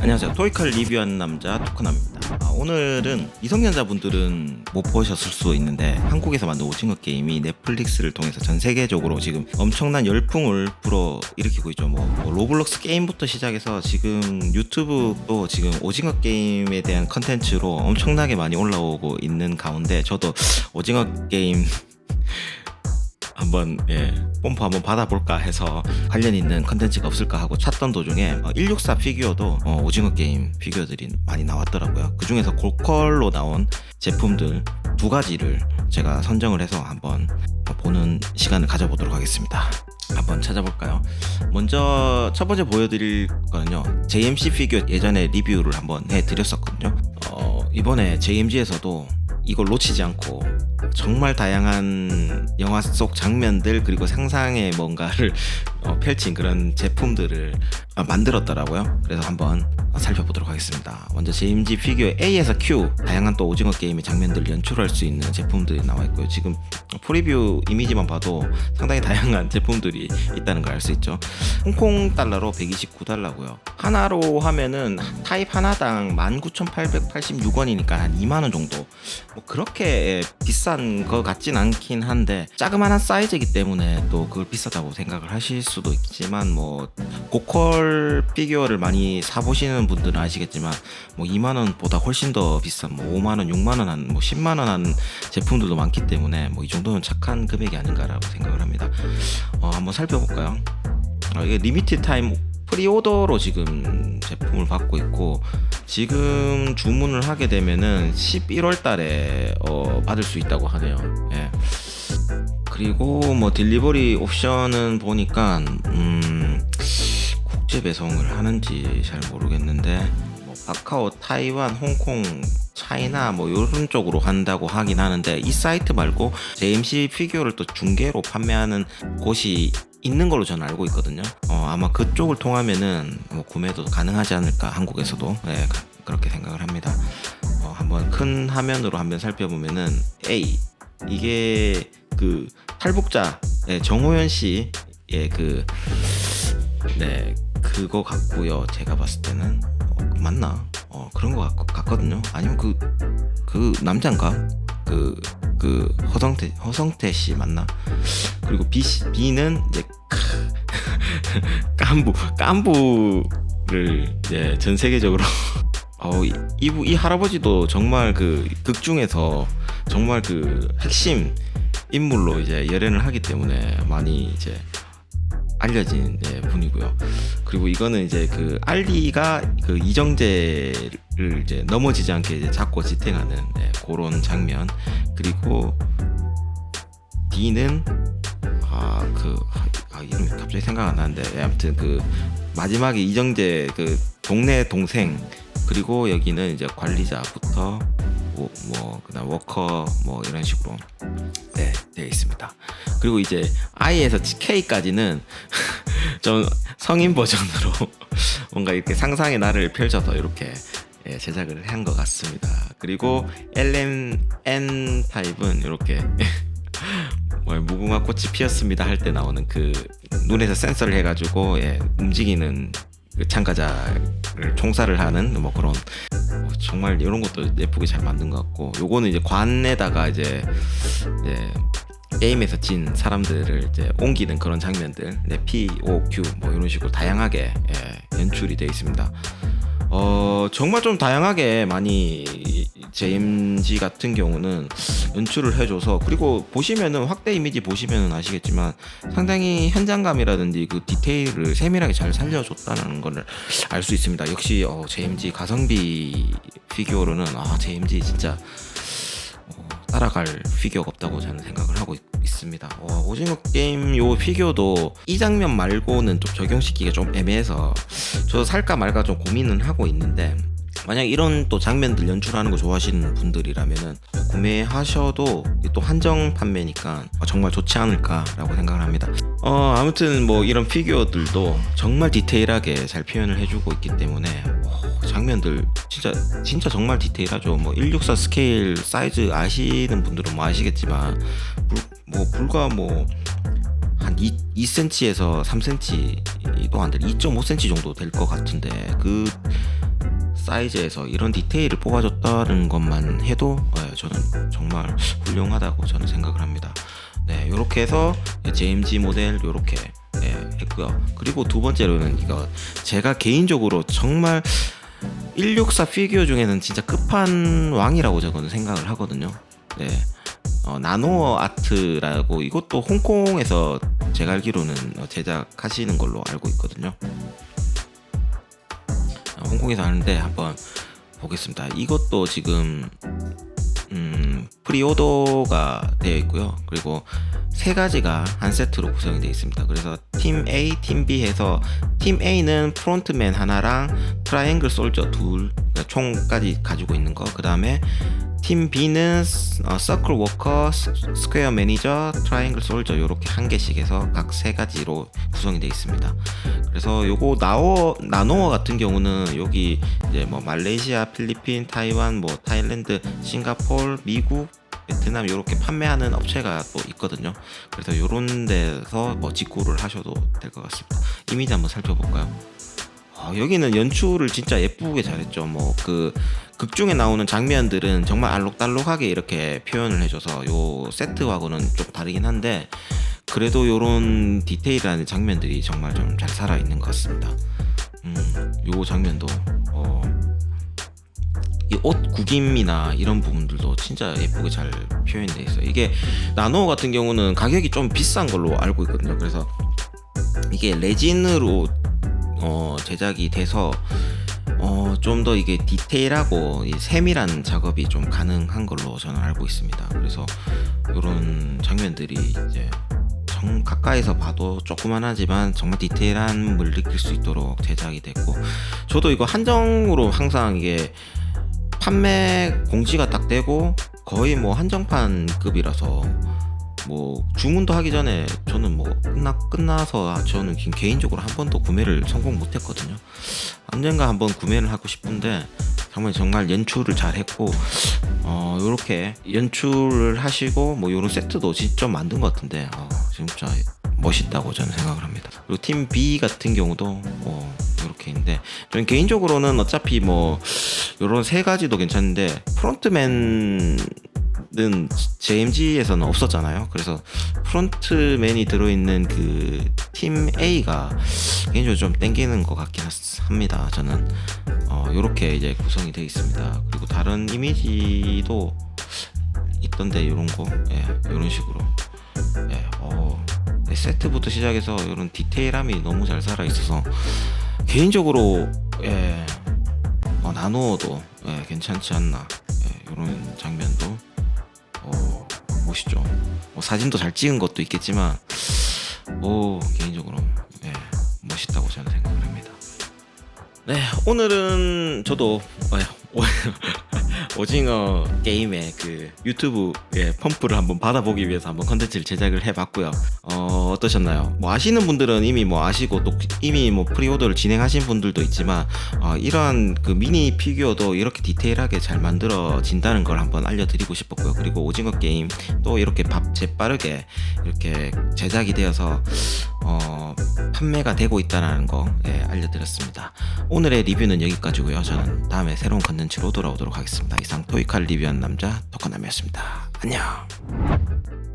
안녕하세요. 토이칼 리뷰하는 남자 토크남입니다. 아, 오늘은 미성년자분들은 못 보셨을 수 있는데 한국에서 만든 오징어 게임이 넷플릭스를 통해서 전 세계적으로 지금 엄청난 열풍을 불어 일으키고 있죠. 뭐, 뭐 로블록스 게임부터 시작해서 지금 유튜브도 지금 오징어 게임에 대한 컨텐츠로 엄청나게 많이 올라오고 있는 가운데 저도 오징어 게임 한번 예, 뽐뿌 한번 받아볼까 해서 관련 있는 컨텐츠가 없을까 하고 찾던 도중에 어, 164 피규어도 어, 오징어 게임 피규어들이 많이 나왔더라고요. 그 중에서 고컬로 나온 제품들 두 가지를 제가 선정을 해서 한번 보는 시간을 가져보도록 하겠습니다. 한번 찾아볼까요? 먼저 첫 번째 보여드릴 거는요. JMC 피규어 예전에 리뷰를 한번 해드렸었거든요. 어, 이번에 JMG에서도 이걸 놓치지 않고 정말 다양한 영화 속 장면들 그리고 상상의 뭔가를 어, 펼친 그런 제품들을 어, 만들었더라고요. 그래서 한번 살펴보도록 하겠습니다. 먼저 JMG 피규어 A에서 Q 다양한 또 오징어 게임의 장면들을 연출할 수 있는 제품들이 나와 있고요. 지금 프리뷰 이미지만 봐도 상당히 다양한 제품들이 있다는 걸 알 수 있죠. 홍콩 달러로 129달러고요. 하나로 하면은 타입 하나당 19,886원이니까 한 2만 원 정도. 뭐 그렇게 비싼 거 같진 않긴 한데 자그마한 사이즈이기 때문에 또 그걸 비싸다고 생각을 하실 수도 있지만 뭐 고퀄 피규어를 많이 사 보시는 분들은 아시겠지만 뭐 2만 원보다 훨씬 더 비싼 뭐 5만 원, 6만 원 한 뭐 10만 원한 제품들도 많기 때문에 뭐 이 정도는 착한 금액이 아닌가라고 생각을 합니다. 어, 한번 살펴볼까요? 어, 이게 리미티드 타임 프리오더로 지금 제품을 받고 있고 지금 주문을 하게 되면은 11월 달에 어, 받을 수 있다고 하네요. 예. 그리고 뭐 딜리버리 옵션은 보니까 음, 국제 배송을 하는지 잘 모르겠는데 뭐 카카오, 타이완, 홍콩, 차이나 뭐 이런 쪽으로 한다고 하긴 하는데 이 사이트 말고 JMC 피규어를 또 중개로 판매하는 곳이 있는 걸로 저는 알고 있거든요. 어, 아마 그쪽을 통하면은 뭐 구매도 가능하지 않을까 한국에서도 네, 가- 그렇게 생각을 합니다. 어, 한번 큰 화면으로 한번 살펴보면은 A 이게 그 탈북자 예, 정호연 씨의 그 네, 그거 같고요. 제가 봤을 때는 어, 맞나? 어, 그런 거 같, 같거든요. 아니면 그, 그 남자인가? 그, 그 허성태, 허성태 씨 맞나? 그리고 B, 씨- B는 이제 깐부, 깐부를 이제 전 세계적으로 어, 이, 이부- 이 할아버지도 정말 그 극 중에서 정말 그 핵심 인물로 이제 열연을 하기 때문에 많이 이제 알려진 예, 분이고요. 그리고 이거는 이제 그 알리가 그 이정재를 이제 넘어지지 않게 이제 잡고 지탱하는 예, 그런 장면. 그리고 D는 아그 아, 이름이 갑자기 생각 안 나는데 예, 아무튼 그 마지막에 이정재 그 동네 동생 그리고 여기는 이제 관리자부터 뭐, 뭐 그다음 워커 뭐 이런 식으로 네 되어 있습니다. 그리고 이제 I에서 K까지는 좀 성인 버전으로 뭔가 이렇게 상상의 나를 펼쳐서 이렇게 예, 제작을 한 것 같습니다. 그리고 LMN 타입은 이렇게 뭐 무궁화 꽃이 피었습니다 할 때 나오는 그 눈에서 센서를 해가지고 예, 움직이는 그 참가자를 총살을 하는 뭐 그런 어, 정말 이런 것도 예쁘게 잘 만든 것 같고 요거는 이제 관에다가 이제 이제 게임에서 진 사람들을 이제 옮기는 그런 장면들 네, P, O, Q 뭐 이런 식으로 다양하게 예, 연출이 되어 있습니다. 어 정말 좀 다양하게 많이 JMG 같은 경우는 연출을 해줘서 그리고 보시면은 확대 이미지 보시면은 아시겠지만 상당히 현장감이라든지 그 디테일을 세밀하게 잘 살려줬다는 걸알수 있습니다. 역시 어, JMG 가성비 피규어로는 아 JMG 진짜 어, 따라갈 피규어가 없다고 저는 생각을 하고 있, 습니다 오징어 게임 요 피규어도 이 장면 말고는 좀 적용시키기가 좀 애매해서 저도 살까 말까 좀 고민은 하고 있는데 만약 이런 또 장면들 연출하는 거 좋아하시는 분들이라면은 구매하셔도 또 한정 판매니까 정말 좋지 않을까라고 생각을 합니다. 어 아무튼 뭐 이런 피규어들도 정말 디테일하게 잘 표현을 해주고 있기 때문에 오, 장면들 진짜 진짜 정말 디테일하죠. 뭐 164 스케일 사이즈 아시는 분들은 뭐 아시겠지만 불, 뭐 불과 뭐 한 2, 2cm에서 3cm도 안 될, 2.5cm 정도 될 것 같은데 그 사이즈에서 이런 디테일을 뽑아줬다는 것만 해도 예, 저는 정말 훌륭하다고 저는 생각을 합니다. 네, 이렇게 해서 JMG 모델 이렇게 예, 했고요. 그리고 두 번째로는 이거 제가 개인적으로 정말 164 피규어 중에는 진짜 끝판 왕이라고 저는 생각을 하거든요. 네. 어, 나노 아트라고 이것도 홍콩에서 제가 알기로는 어, 제작하시는 걸로 알고 있거든요. 어, 홍콩에서 하는데 한번 보겠습니다. 이것도 지금 음, 프리오더가 되어 있고요. 그리고 세 가지가 한 세트로 구성이 되어 있습니다. 그래서 팀 A, 팀 B 해서 팀 A는 프론트맨 하나랑 트라이앵글 솔저 둘, 총까지 가지고 있는 거. 그 다음에 팀 B는 어, 서클 워커, 스- 스퀘어 매니저, 트라이앵글 솔저 이렇게 한 개씩 해서 각 세 가지로 구성이 되어 있습니다. 그래서 요거 나오 나노어 같은 경우는 여기 이제 뭐 말레이시아, 필리핀, 타이완, 뭐 타일랜드, 싱가폴, 미국, 베트남 이렇게 판매하는 업체가 또 있거든요. 그래서 요런 데서 뭐 직구를 하셔도 될 것 같습니다. 이미지 한번 살펴볼까요? 어, 여기는 연출을 진짜 예쁘게 잘했죠. 뭐 그 극중에 나오는 장면들은 정말 알록달록하게 이렇게 표현을 해줘서 요 세트하고는 좀 다르긴 한데 그래도 요런 디테일한 장면들이 정말 좀 잘 살아 있는 것 같습니다. 음, 요 장면도 어, 이옷 구김이나 이런 부분들도 진짜 예쁘게 잘 표현돼 있어요. 이게 나노 같은 경우는 가격이 좀 비싼 걸로 알고 있거든요. 그래서 이게 레진으로 어, 제작이 돼서 어, 좀 더 이게 디테일하고 이 세밀한 작업이 좀 가능한 걸로 저는 알고 있습니다. 그래서 이런 장면들이 이제 정 가까이서 봐도 조그만하지만 정말 디테일함을 느낄 수 있도록 제작이 됐고 저도 이거 한정으로 항상 이게 판매 공지가 딱 되고 거의 뭐 한정판급이라서 뭐 주문도 하기 전에 저는 뭐 끝나 끝나서 저는 긴- 개인적으로 한 번도 구매를 성공 못했거든요. 언젠가 한번 구매를 하고 싶은데 정말 정말 연출을 잘 했고 어 요렇게 연출을 하시고 뭐 요런 세트도 직접 만든 것 같은데 어, 진짜 멋있다고 저는 생각을 합니다. 그리고 팀 B 같은 경우도 어 이렇게 있는데 저는 개인적으로는 어차피 뭐 요런 세 가지도 괜찮은데 프론트맨 는 JMG에서는 없었잖아요. 그래서 프론트맨이 들어있는 그 팀 A가 개인적으로 좀 땡기는 것 같긴 합니다. 저는 어, 이렇게 이제 구성이 되어 있습니다. 그리고 다른 이미지도 있던데 이런 거, 예, 이런 식으로, 예, 어, 네, 세트부터 시작해서 이런 디테일함이 너무 잘 살아 있어서 개인적으로 예, 어, 나노어도 예, 괜찮지 않나 예, 이런 장면도 어, 멋있죠. 뭐 사진도 잘 찍은 것도 있겠지만, 오 개인적으로 예, 멋있다고 저는 생각을 합니다. 네, 오늘은 저도 예, 오- 오징어 게임의 그 유튜브의 펌프를 한번 받아보기 위해서 한번 컨텐츠를 제작을 해봤고요. 어, 어떠셨나요? 뭐 아시는 분들은 이미 뭐 아시고 또 이미 뭐 프리오더를 진행하신 분들도 있지만 어, 이러한 그 미니 피규어도 이렇게 디테일하게 잘 만들어진다는 걸 한번 알려드리고 싶었고요. 그리고 오징어 게임 또 이렇게 밥 재빠르게 이렇게 제작이 되어서 어, 판매가 되고 있다는 거 예, 알려드렸습니다. 오늘의 리뷰는 여기까지고요. 저는 다음에 새로운 컨텐츠로 돌아오도록 하겠습니다. 이상 토이칼 리뷰한 남자 토커남이었습니다. 안녕.